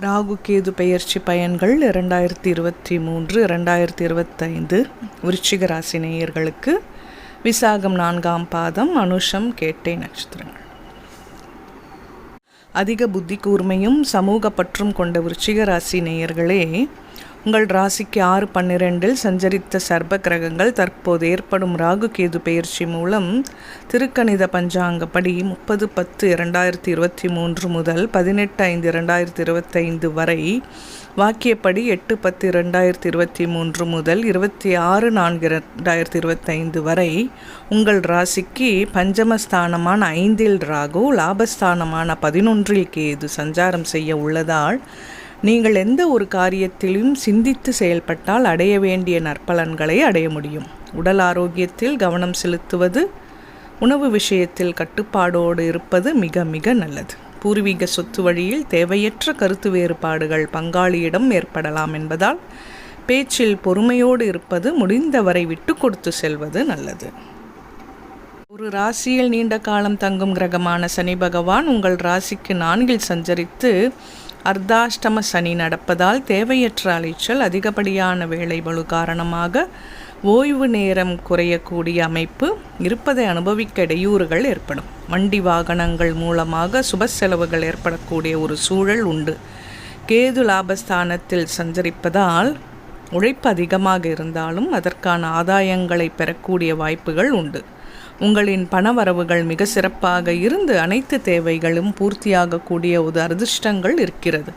ராகு கேது பெயர்ச்சி பயன்கள் இரண்டாயிரத்தி இருபத்தி மூன்று இரண்டாயிரத்தி இருபத்தைந்து விருச்சிக ராசி நேயர்களுக்கு விசாகம் நான்காம் பாதம் அனுஷம் கேட்டை நட்சத்திரங்கள். அதிக புத்தி கூர்மையும் சமூக பற்றும் கொண்ட விருச்சிக ராசி நேயர்களே உங்கள் ராசிக்கு ஆறு பன்னிரெண்டில் சஞ்சரித்த சர்ப கிரகங்கள் தற்போது ஏற்படும் ராகு கேது பயிற்சி மூலம் திருக்கணித பஞ்சாங்கப்படி முப்பது பத்து இரண்டாயிரத்தி இருபத்தி மூன்று முதல் பதினெட்டு ஐந்து இரண்டாயிரத்தி இருபத்தைந்து வரை வாக்கியப்படி எட்டு பத்து இரண்டாயிரத்தி இருபத்தி மூன்று முதல் இருபத்தி ஆறு நான்கு இரண்டாயிரத்தி இருபத்தைந்து வரை உங்கள் ராசிக்கு பஞ்சமஸ்தானமான ஐந்தில் ராகு லாபஸ்தானமான பதினொன்றில் கேது சஞ்சாரம் செய்ய உள்ளதால் நீங்கள் எந்த ஒரு காரியத்திலும் சிந்தித்து செயல்பட்டால் அடைய வேண்டிய நற்பலன்களை அடைய முடியும். உடல் ஆரோக்கியத்தில் கவனம் செலுத்துவது உணவு விஷயத்தில் கட்டுப்பாடோடு இருப்பது மிக மிக நல்லது. பூர்வீக சொத்து வழியில் தேவையற்ற கருத்து வேறுபாடுகள் பங்காளியிடம் ஏற்படலாம் என்பதால் பேச்சில் பொறுமையோடு இருப்பது முடிந்தவரை விட்டு கொடுத்து செல்வது நல்லது. ஒரு ராசியில் நீண்ட காலம் தங்கும் கிரகமான சனி பகவான் உங்கள் ராசிக்கு நான்கில் சஞ்சரித்து அர்த்தாஷ்டம சனி நடப்பதால் தேவையற்ற அலைச்சல் அதிகப்படியான வேலைபளு காரணமாக ஓய்வு நேரம் குறையக்கூடிய அமைப்பு இருப்பதை அனுபவிக்க இடையூறுகள் ஏற்படும். வண்டி வாகனங்கள் மூலமாக சுப செலவுகள் ஏற்படக்கூடிய ஒரு சூழல் உண்டு. கேது லாபஸ்தானத்தில் சஞ்சரிப்பதால் உழைப்பு அதிகமாக இருந்தாலும் அதற்கான ஆதாயங்களை பெறக்கூடிய வாய்ப்புகள் உண்டு. உங்களின் பணவரவுகள் மிக சிறப்பாக இருந்து அனைத்து தேவைகளும் பூர்த்தியாகக்கூடிய ஒரு அதிர்ஷ்டங்கள் இருக்கிறது.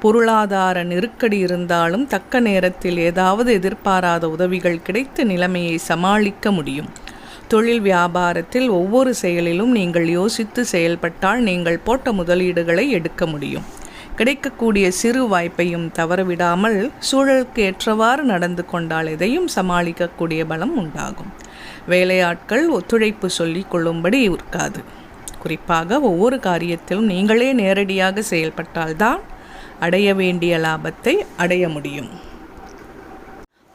பொருளாதார நெருக்கடி இருந்தாலும் தக்க நேரத்தில் ஏதாவது எதிர்பாராத உதவிகள் கிடைத்து நிலைமையை சமாளிக்க முடியும். தொழில் வியாபாரத்தில் ஒவ்வொரு செயலிலும் நீங்கள் யோசித்து செயல்பட்டால் நீங்கள் போட்ட முதலீடுகளை எடுக்க முடியும். கிடைக்கக்கூடிய சிறு வாய்ப்பையும் தவறவிடாமல் சூழலுக்கு ஏற்றவாறு நடந்து கொண்டால் எதையும் சமாளிக்கக்கூடிய பலம் உண்டாகும். வேலையாட்கள் ஒத்துழைப்பு சொல்லிக் கொள்ளும்படி இருக்காது. குறிப்பாக ஒவ்வொரு காரியத்திலும் நீங்களே நேரடியாக செயல்பட்டால்தான் அடைய வேண்டிய லாபத்தை அடைய முடியும்.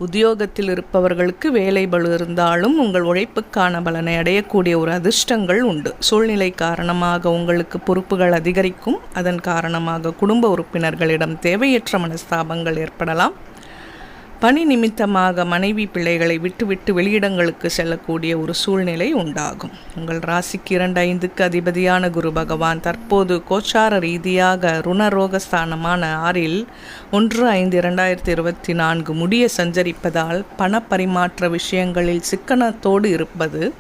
உத்தியோகத்தில் இருப்பவர்களுக்கு வேலை பலு இருந்தாலும் உங்கள் உழைப்புக்கான பலனை அடையக்கூடிய ஒரு அதிர்ஷ்டங்கள் உண்டு. சூழ்நிலை காரணமாக உங்களுக்கு பொறுப்புகள் அதிகரிக்கும். அதன் காரணமாக குடும்ப உறுப்பினர்களிடம் தேவையற்ற மனஸ்தாபங்கள் ஏற்படலாம். பணி நிமித்தமாக மனைவி பிள்ளைகளை விட்டுவிட்டு வெளியிடங்களுக்கு செல்லக்கூடிய ஒரு சூழ்நிலை உண்டாகும். உங்கள் ராசிக்கு இரண்டு ஐந்துக்கு அதிபதியான குரு பகவான் தற்போது கோச்சார ரீதியாக ருணரோகஸ்தானமான ஆறில் ஒன்று ஐந்து இரண்டாயிரத்தி இருபத்தி நான்கு முடிய சஞ்சரிப்பதால் பண பரிமாற்ற விஷயங்களில் சிக்கனத்தோடு இருப்பது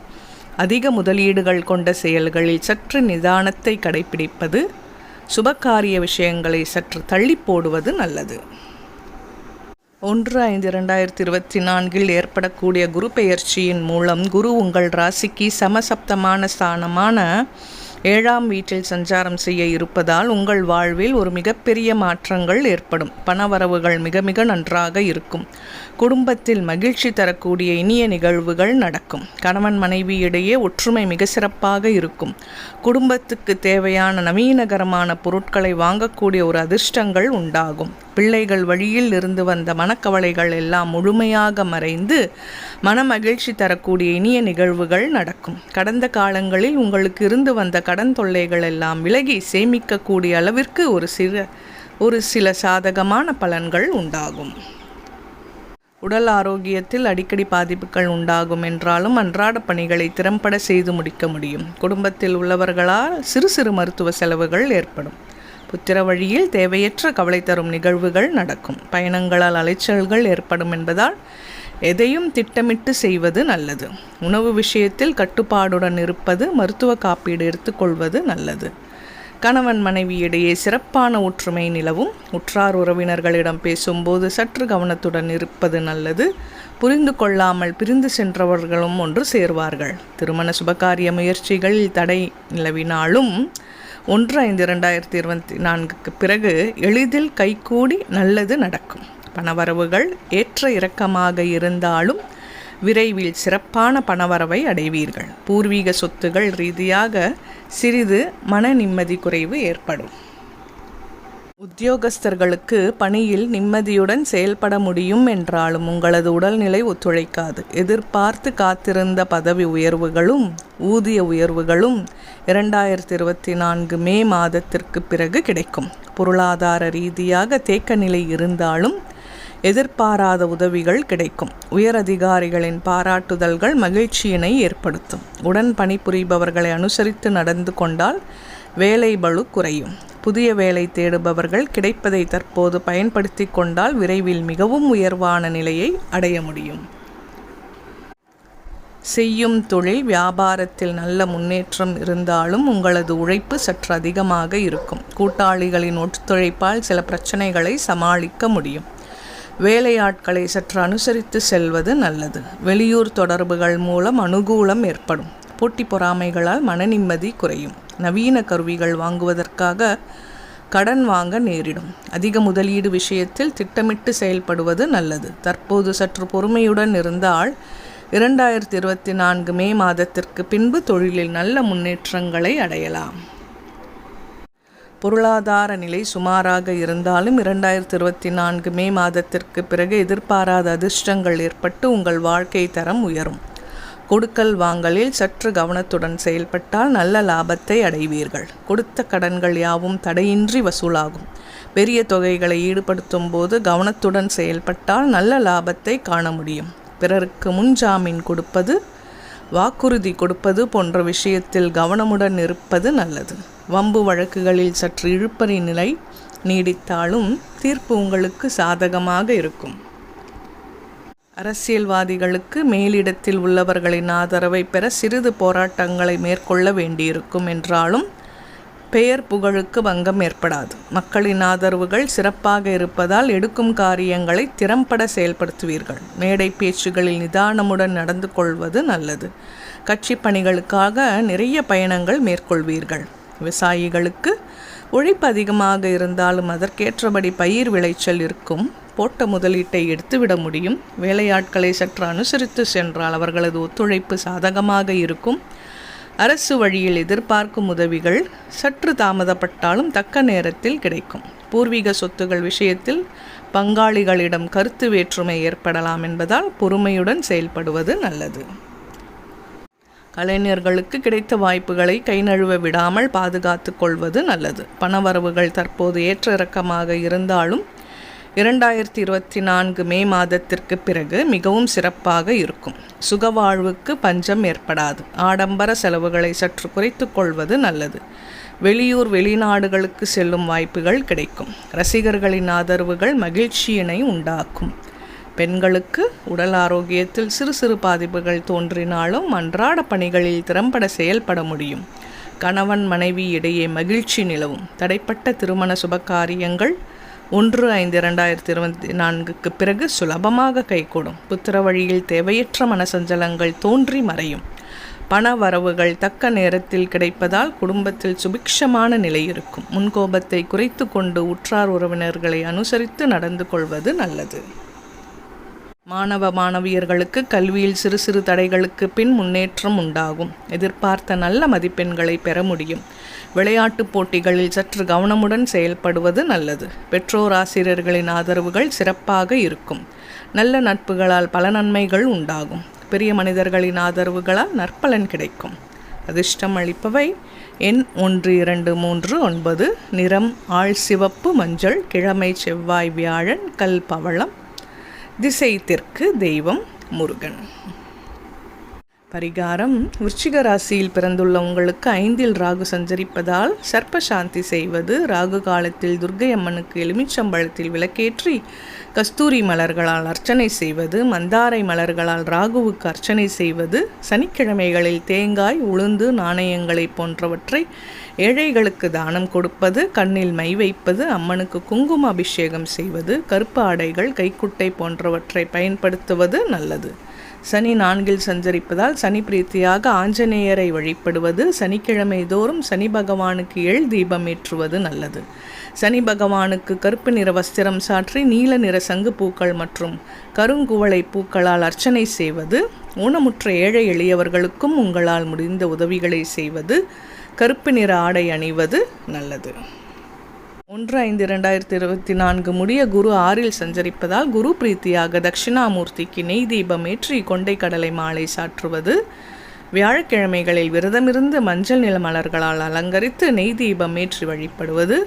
அதிக முதலீடுகள் கொண்ட செயல்களில் சற்று நிதானத்தை கடைபிடிப்பது சுபகாரிய விஷயங்களை சற்று தள்ளி போடுவது நல்லது. ஒன்று ஐந்து இரண்டாயிரத்தி இருபத்தி நான்கில் ஏற்படக்கூடிய குரு பெயர்ச்சியின் மூலம் குரு உங்கள் ராசிக்கு சமசப்தமான ஸ்தானமான ஏழாம் வீட்டில் சஞ்சாரம் செய்ய இருப்பதால் உங்கள் வாழ்வில் ஒரு மிகப்பெரிய மாற்றங்கள் ஏற்படும். பணவரவுகள் மிக மிக நன்றாக இருக்கும். குடும்பத்தில் மகிழ்ச்சி தரக்கூடிய இனிய நிகழ்வுகள் நடக்கும். கணவன் மனைவி இடையே ஒற்றுமை மிக சிறப்பாக இருக்கும். குடும்பத்துக்கு தேவையான நவீனகரமான பொருட்களை வாங்கக்கூடிய ஒரு அதிர்ஷ்டங்கள் உண்டாகும். பிள்ளைகள் வழியில் இருந்து வந்த மனக்கவலைகள் எல்லாம் முழுமையாக மறைந்து மன மகிழ்ச்சி தரக்கூடிய இனிய நிகழ்வுகள் நடக்கும். கடந்த காலங்களில் உங்களுக்கு இருந்து வந்த கடன் தொல்லைகள் எல்லாம் விலகி சேமிக்கக்கூடிய அளவிற்கு ஒரு சில ஒரு சில சாதகமான பலன்கள் உண்டாகும். உடல் ஆரோக்கியத்தில் அடிக்கடி பாதிப்புகள் உண்டாகும் என்றாலும் அன்றாட பணிகளை திறம்பட செய்து முடிக்க முடியும். குடும்பத்தில் உள்ளவர்களால் சிறு சிறு மருத்துவ செலவுகள் ஏற்படும். புத்திர வழியில் தேவையற்ற கவலை தரும் நிகழ்வுகள் நடக்கும். பயணங்களால் அலைச்சல்கள் ஏற்படும் என்பதால் எதையும் திட்டமிட்டு செய்வது நல்லது. உணவு விஷயத்தில் கட்டுப்பாடுடன் இருப்பது மருத்துவ காப்பீடு எடுத்துக்கொள்வது நல்லது. கணவன் மனைவியிடையே சிறப்பான ஒற்றுமை நிலவும். உற்றார் உறவினர்களிடம் பேசும்போது சற்று கவனத்துடன் இருப்பது நல்லது. புரிந்து கொள்ளாமல் பிரிந்து சென்றவர்களும் ஒன்று சேர்வார்கள். திருமண சுபகாரிய முயற்சிகளில் தடை நிலவினாலும் ஒன்று ஐந்து இரண்டாயிரத்தி இருபத்தி நான்குக்கு பிறகு எளிதில் கைகூடி நல்லது நடக்கும். பணவரவுகள் ஏற்ற இறக்கமாக இருந்தாலும் விரைவில் சிறப்பான பணவரவை அடைவீர்கள். பூர்வீக சொத்துகள் ரீதியாக சிறிது மன நிம்மதி குறைவு ஏற்படும். உத்தியோகஸ்தர்களுக்கு பணியில் நிம்மதியுடன் செயல்பட முடியும் என்றாலும் உங்களது உடல்நிலை ஒத்துழைக்காது. எதிர்பார்த்து காத்திருந்த பதவி உயர்வுகளும் ஊதிய உயர்வுகளும் இரண்டாயிரத்தி இருபத்தி நான்கு மே மாதத்திற்கு பிறகு கிடைக்கும். பொருளாதார ரீதியாக தேக்க நிலை இருந்தாலும் எதிர்பாராத உதவிகள் கிடைக்கும். உயர் அதிகாரிகளின் பாராட்டுதல்கள் மகிழ்ச்சியினை ஏற்படுத்தும். உடன் பணிபுரிபவர்களை அனுசரித்து நடந்து கொண்டால் வேலை பளு குறையும். புதிய வேலை தேடுபவர்கள் கிடைப்பதை தற்போது பயன்படுத்தி கொண்டால் விரைவில் மிகவும் உயர்வான நிலையை அடைய முடியும். செய்யும் தொழில் வியாபாரத்தில் நல்ல முன்னேற்றம் இருந்தாலும் உங்களது உழைப்பு சற்று அதிகமாக இருக்கும். கூட்டாளிகளின் ஒத்துழைப்பால் சில பிரச்சனைகளை சமாளிக்க முடியும். வேலையாட்களை சற்று அனுசரித்து செல்வது நல்லது. வெளியூர் தொடர்புகள் மூலம் அனுகூலம் ஏற்படும். போட்டி பொறாமைகளால் மன நிம்மதி குறையும். நவீன கருவிகள் வாங்குவதற்காக கடன் வாங்க நேரிடும். அதிக முதலீடு விஷயத்தில் திட்டமிட்டு செயல்படுவது நல்லது. தற்போது சற்று பொறுமையுடன் இருந்தால் இரண்டாயிரத்தி இருபத்தி நான்கு மே மாதத்திற்கு பின்பு தொழிலில் நல்ல முன்னேற்றங்களை அடையலாம். பொருளாதார நிலை சுமாராக இருந்தாலும் இரண்டாயிரத்தி இருபத்தி நான்கு மே மாதத்திற்கு பிறகு எதிர்பாராத அதிர்ஷ்டங்கள் ஏற்பட்டு உங்கள் வாழ்க்கை தரம் உயரும். கொடுக்கல் வாங்கலில் சற்று கவனத்துடன் செயல்பட்டால் நல்ல லாபத்தை அடைவீர்கள். கொடுத்த கடன்கள் யாவும் தடையின்றி வசூலாகும். பெரிய தொகைகளை ஈடுபடுத்தும் போது கவனத்துடன் செயல்பட்டால் நல்ல லாபத்தை காண முடியும். பிறருக்கு முன்ஜாமீன் கொடுப்பது வாக்குறுதி கொடுப்பது போன்ற விஷயத்தில் கவனமுடன் இருப்பது நல்லது. வம்பு வழக்குகளில் சற்று இழுப்பறி நிலை நீடித்தாலும் தீர்ப்பு உங்களுக்கு சாதகமாக இருக்கும். அரசியல்வாதிகளுக்கு மேலிடத்தில் உள்ளவர்களின் ஆதரவை பெற சிறிது போராட்டங்களை மேற்கொள்ள வேண்டியிருக்கும் என்றாலும் பெயர் புகழுக்கு பங்கம் ஏற்படாது. மக்களின் ஆதரவுகள் சிறப்பாக இருப்பதால் எடுக்கும் காரியங்களை திறம்பட செயல்படுத்துவீர்கள். மேடை பேச்சுகளில் நிதானமுடன் நடந்து கொள்வது நல்லது. கட்சி பணிகளுக்காக நிறைய பயணங்கள் மேற்கொள்வீர்கள். விவசாயிகளுக்கு உழைப்பு அதிகமாக இருந்தாலும் அதற்கேற்றபடி பயிர் விளைச்சல் இருக்கும். போட்ட முதலீட்டை எடுத்துவிட முடியும். வேலையாட்களை சற்று அனுசரித்து சென்றால் அவர்களது ஒத்துழைப்பு சாதகமாக இருக்கும். அரசு வழியில் எதிர்பார்க்கும் உதவிகள் சற்று தாமதப்பட்டாலும் தக்க நேரத்தில் கிடைக்கும். பூர்வீக சொத்துகள் விஷயத்தில் பங்காளிகளிடம் கருத்து வேற்றுமை ஏற்படலாம் என்பதால் பொறுமையுடன் செயல்படுவது நல்லது. கலைஞர்களுக்கு கிடைத்த வாய்ப்புகளை கை நழுவ விடாமல் பாதுகாத்து கொள்வது நல்லது. பணவரவுகள் தற்போது ஏற்ற இறக்கமாக இருந்தாலும் இரண்டாயிரத்தி இருபத்தி நான்கு மே மாதத்திற்கு பிறகு மிகவும் சிறப்பாக இருக்கும். சுகவாழ்வுக்கு பஞ்சம் ஏற்படாது. ஆடம்பர செலவுகளை சற்று குறைத்து கொள்வது நல்லது. வெளியூர் வெளிநாடுகளுக்கு செல்லும் வாய்ப்புகள் கிடைக்கும். ரசிகர்களின் ஆதரவுகள் மகிழ்ச்சியினை உண்டாக்கும். பெண்களுக்கு உடல் ஆரோக்கியத்தில் சிறு சிறு பாதிப்புகள் தோன்றினாலும் அன்றாட பணிகளில் திறம்பட செயல்பட முடியும். கணவன் மனைவி இடையே மகிழ்ச்சி நிலவும். தடைப்பட்ட திருமண சுபகாரியங்கள் ஒன்று ஐந்து இரண்டாயிரத்தி இருபத்தி நான்குக்கு பிறகு சுலபமாக கைகூடும். புத்திர வழியில் தேவையற்ற மனசஞ்சலங்கள் தோன்றி மறையும். பண வரவுகள் தக்க நேரத்தில் கிடைப்பதால் குடும்பத்தில் சுபிக்ஷமான நிலை இருக்கும். முன்கோபத்தை குறைத்து கொண்டு உற்றார் உறவினர்களை அனுசரித்து நடந்து கொள்வது நல்லது. மாணவ மாணவியர்களுக்கு கல்வியில் சிறு சிறு தடைகளுக்கு பின் முன்னேற்றம் உண்டாகும். எதிர்பார்த்த நல்ல மதிப்பெண்களை பெற முடியும். விளையாட்டுப் போட்டிகளில் சற்று கவனமுடன் செயல்படுவது நல்லது. பெற்றோர் ஆசிரியர்களின் ஆதரவுகள் சிறப்பாக இருக்கும். நல்ல நட்புகளால் பல நன்மைகள் உண்டாகும். பெரிய மனிதர்களின் ஆதரவுகளால் நற்பலன் கிடைக்கும். அதிர்ஷ்டம் அளிப்பவை. எண் ஒன்று இரண்டு மூன்று ஒன்பது. நிறம் ஆள் சிவப்பு மஞ்சள் கிழமை செவ்வாய் வியாழன் கல் பவளம். திசை தெற்கு தெய்வம் முருகன். பரிகாரம். விருச்சிக ராசியில் பிறந்துள்ள உங்களுக்கு ஐந்தில் ராகு சஞ்சரிப்பதால் சர்ப்ப சாந்தி செய்வது ராகு காலத்தில் துர்கை அம்மனுக்கு எலுமிச்சம்பழத்தில் விளக்கேற்றி கஸ்தூரி மலர்களால் அர்ச்சனை செய்வது மந்தாரை மலர்களால் ராகுவுக்கு அர்ச்சனை செய்வது சனிக்கிழமைகளில் தேங்காய் உளுந்து நாணயங்களை போன்றவற்றை ஏழைகளுக்கு தானம் கொடுப்பது கண்ணில் மை வைப்பது அம்மனுக்கு குங்கும அபிஷேகம் செய்வது கருப்பு ஆடைகள் கைக்குட்டை போன்றவற்றை பயன்படுத்துவது நல்லது. சனி நான்கில் சஞ்சரிப்பதால் சனி பிரீத்தியாக ஆஞ்சநேயரை வழிபடுவது சனிக்கிழமை தோறும் சனி பகவானுக்கு எள் தீபம் ஏற்றுவது நல்லது. சனி பகவானுக்கு கருப்பு நிற வஸ்திரம் சாற்றி நீல நிற சங்கு பூக்கள் மற்றும் கருங்குவளை பூக்களால் அர்ச்சனை செய்வது ஊனமுற்ற ஏழை எளியவர்களுக்கும் உங்களால் முடிந்த உதவிகளை செய்வது கருப்பு நிற ஆடை அணிவது நல்லது. ஒன்று ஐந்து இரண்டாயிரத்தி இருபத்தி நான்கு முடிய குரு ஆறில் சஞ்சரிப்பதால் குரு பிரீத்தியாக தட்சிணாமூர்த்திக்கு நெய் தீபம் ஏற்றி கொண்டை கடலை மாலை சாற்றுவது. வியாழக்கிழமைகளில் விரதமிருந்து மஞ்சள் நில மலர்களால் அலங்கரித்து நெய் தீபம் ஏற்றி வழிபடுவது.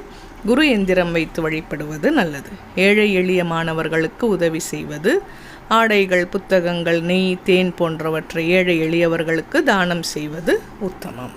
குரு எந்திரம் வைத்து வழிபடுவது நல்லது. ஏழை எளிய மாணவர்களுக்கு உதவி செய்வது. ஆடைகள் புத்தகங்கள் நெய் தேன் போன்றவற்றை ஏழை எளியவர்களுக்கு தானம் செய்வது உத்தமம்.